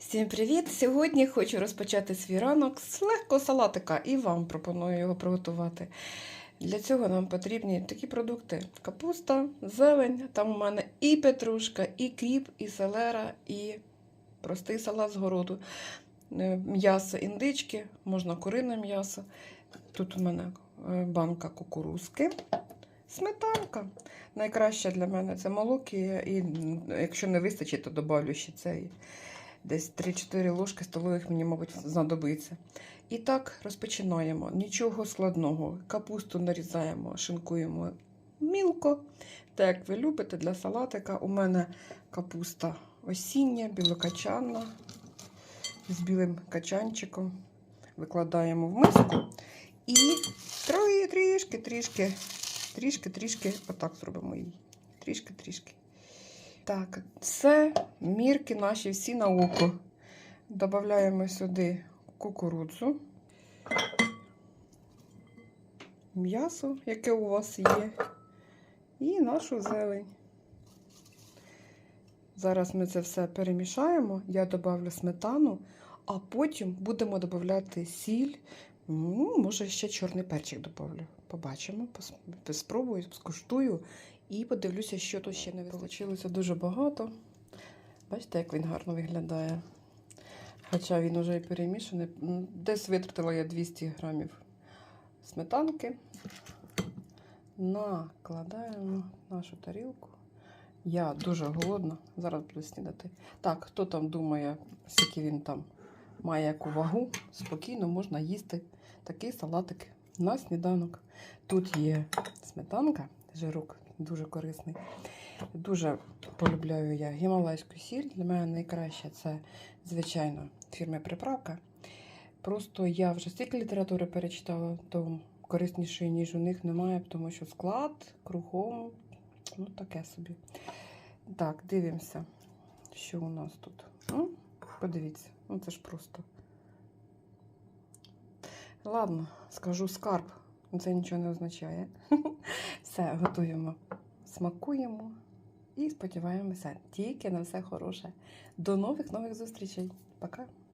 Всім привіт! Сьогодні хочу розпочати свій ранок з легкого салатика і вам пропоную його приготувати. Для цього нам потрібні такі продукти: капуста, зелень. Там у мене і петрушка, і кріп, і селера, і простий салат з городу. Е, М'ясо індички, можна курине м'ясо. Тут у мене е, банка кукурузки, сметанка. Найкраще для мене це молоки, і якщо не вистачить, то додавлю ще цей. Десь 3-4 ложки столових мені, мабуть, знадобиться. І так розпочинаємо. Нічого складного. Капусту нарізаємо, шинкуємо мілко. Так як ви любите для салатика. У мене капуста осіння, білокачанна з білим качанчиком. Викладаємо в миску і трохи, трішки, трішки, трішки, трішки, отак зробимо її. Трішки, трішки. Так, це мірки наші всі на око. Додаємо сюди кукурудзу, м'ясо, яке у вас є, і нашу зелень. Зараз ми це все перемішаємо. Я додавлю сметану, а потім будемо додавати сіль. Ну, може, ще чорний перчик додавлю. Побачимо, спробую, скуштую. І подивлюся, що тут ще не вийшло. Дуже багато. Бачите, як він гарно виглядає. Хоча він вже і перемішаний. Десь витратила я 200 грамів сметанки. Накладаємо нашу тарілку. Я дуже голодна, зараз буду снідати. Так, хто там думає, скільки він там має яку вагу, спокійно можна їсти такий салатик на сніданок. Тут є сметанка, жирок дуже корисний. Дуже полюбляю я гімалайську сіль. Для мене найкраще це, звичайно, фірми приправка. Просто я вже стільки літератури перечитала, то кориснішої, ніж у них немає, тому що склад кругом, ну таке собі. Так, дивимося, що у нас тут. Ну, подивіться, ну це ж просто. Ладно, скажу скарб. Це нічого не означає. Все, готуємо, смакуємо і сподіваємося тільки на все хороше. До нових нових зустрічей. Пока!